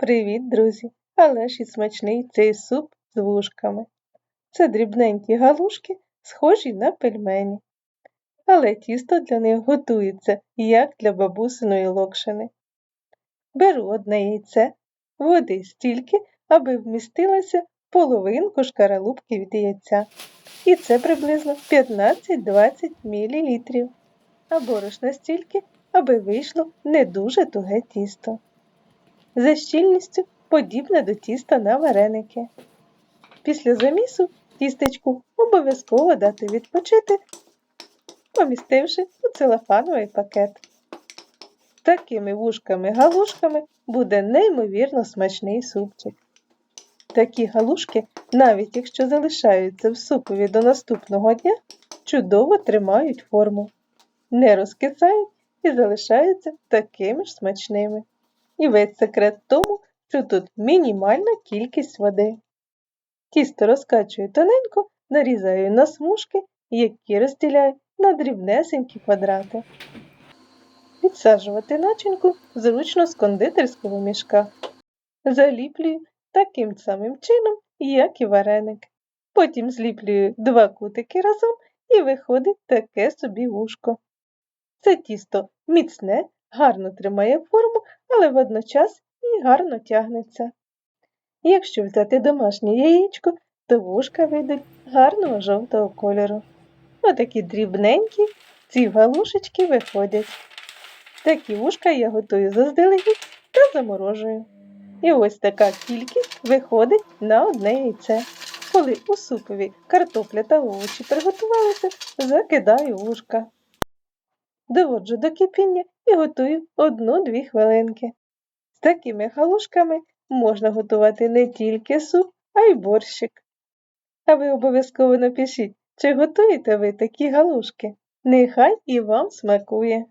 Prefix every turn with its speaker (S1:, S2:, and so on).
S1: Привіт, друзі! Але ж і смачний цей суп з вушками. Це дрібненькі галушки, схожі на пельмені. Але тісто для них готується, як для бабусиної локшини. Беру одне яйце, води стільки, аби вмістилася половинку шкаралупки від яйця. І це приблизно 15-20 мл. А борошна стільки, аби вийшло не дуже туге тісто за щільністю подібне до тіста на вареники. Після замісу тістечку обов'язково дати відпочити, помістивши у целофановий пакет. Такими вушками-галушками буде неймовірно смачний супчик. Такі галушки, навіть якщо залишаються в супові до наступного дня, чудово тримають форму, не розкисають і залишаються такими ж смачними. І весь секрет в тому, що тут мінімальна кількість води. Тісто розкачую тоненько, нарізаю на смужки, які розділяю на дрібнесенькі квадрати. Відсаджувати начинку зручно з кондитерського мішка. Заліплюю таким самим чином, як і вареник. Потім зліплюю два кутики разом і виходить таке собі вушко. Це тісто міцне, гарно тримає форму, але водночас і гарно тягнеться. Якщо взяти домашнє яєчко, то вушка вийдуть гарного жовтого кольору. Отакі дрібненькі ці галушечки виходять. Такі вушка я готую заздалегідь та заморожую. І ось така кількість виходить на одне яйце. Коли у супові картопля та овочі приготувалися, закидаю вушка. Доводжу до кипіння і готую 1-2 хвилинки. З такими галушками можна готувати не тільки суп, а й борщик. А ви обов'язково напишіть, чи готуєте ви такі галушки? Нехай і вам смакує.